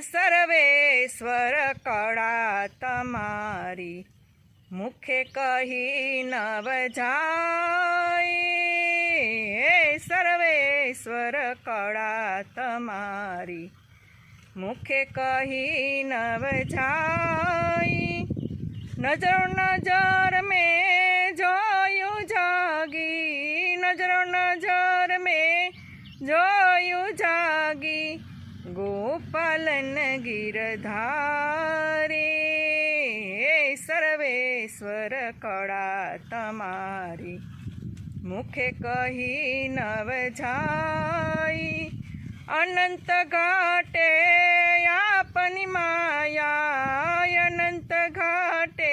સર્વેશ્વર કળા તમારી મુખે કહી નવ જાય હે સર્વેશ્વર કળા તમારી મુખે કહી નવ જાય નજરો નજર મેં જોયું જાગી નજરો નજર મેં જોયું જાગી ગોપાલન ગિરધારે સર્વેશ્વર કળા તમારી મુખે કહી નવ જાય અનંત ઘાટે આપની માયા અનંત ઘાટે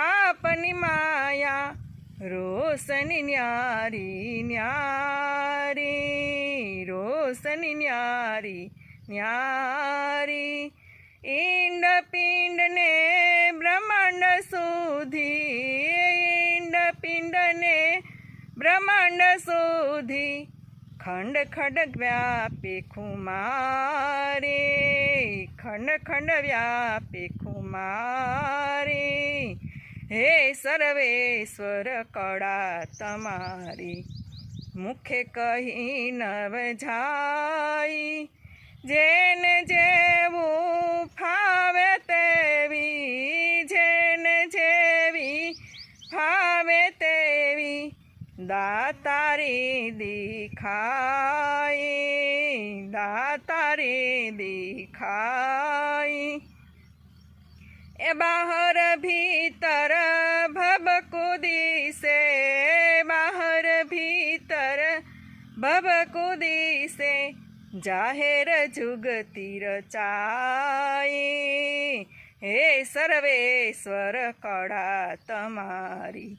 આપની માયા રોશની ન્યારી ન્યારી રોશની ન્યારી ન્યારી ઈંડ પિંડને બ્રહ્માંડ સુધી, ઈંડ પિંડને બ્રહ્માંડ સુધી. ખંડ ખંડ વ્યાપે ખુમારે, ખંડ ખંડ વ્યાપે ખુમારે. હે સર્વેશ્વર કળા તમારી, મુખે કહી નવ જાય જેને જેવું ફાવે તેવી, જેને જેવી ફાવે તેવી, દાતારી દેખાય દાતારી દેખાય એ બહાર ભીતર જાહેર જુગતી રચાય હે સર્વેશ્વર કળા તમારી.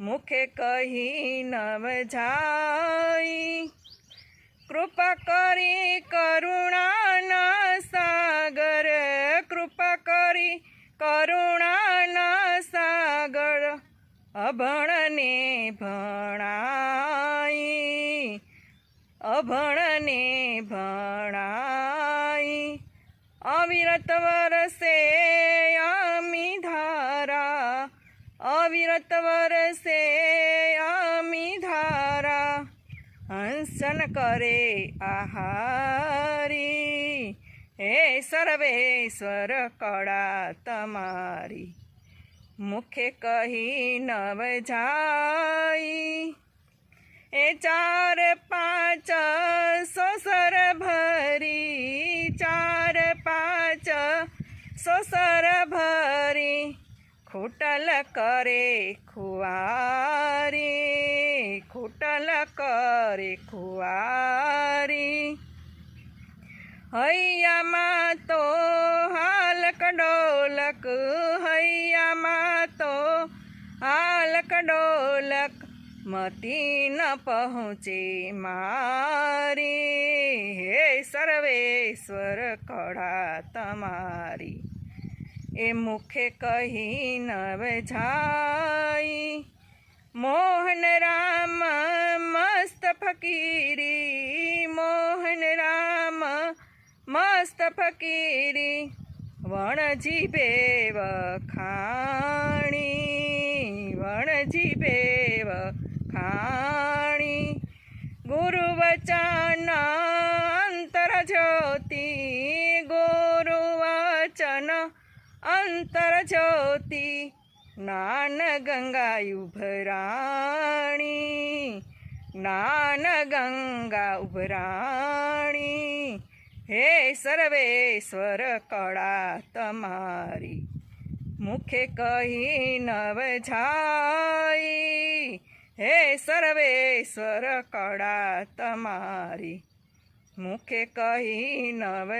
મુખે કહી નવ જાય કૃપા કરી કરુણાના સાગર. કૃપા કરી કરુણાના સાગર. અભણને ભણાઈ અભણને ભણાઈ. અવિરત વરસે આમી ધારા. અવિરત વરસે આમી ધારા. હંસન કરે આહારી. હે સર્વેશ્વર કળા તમારી. મુખે કહી નવ જાય ए चार पाँच सोसर भरी, चार पाँच सोसर भरी, खुटल करे खुआरी, खुटल करे खुआरी। हैया मा तो हालक डोलक हैया मा तो हालक डोलक મતી ન પહોંચે મારી. હે સર્વેશ્વર, કળા તમારી. એ મુખે કહી નવ જાય. મોહન રામ મસ્ત ફકીરી. મોહન રામ મસ્ત ફકીરી. વણજી બે વખાણી અંતર જ્યોતિ નાન ગંગા ઉભરાણી નાન ગંગા ઉભરાણી હે સર્વેશ્વર કળા તમારી, મુખે કહી નવ જાય હે સર્વેશ્વર કળા તમારી, મુખે કહી નવ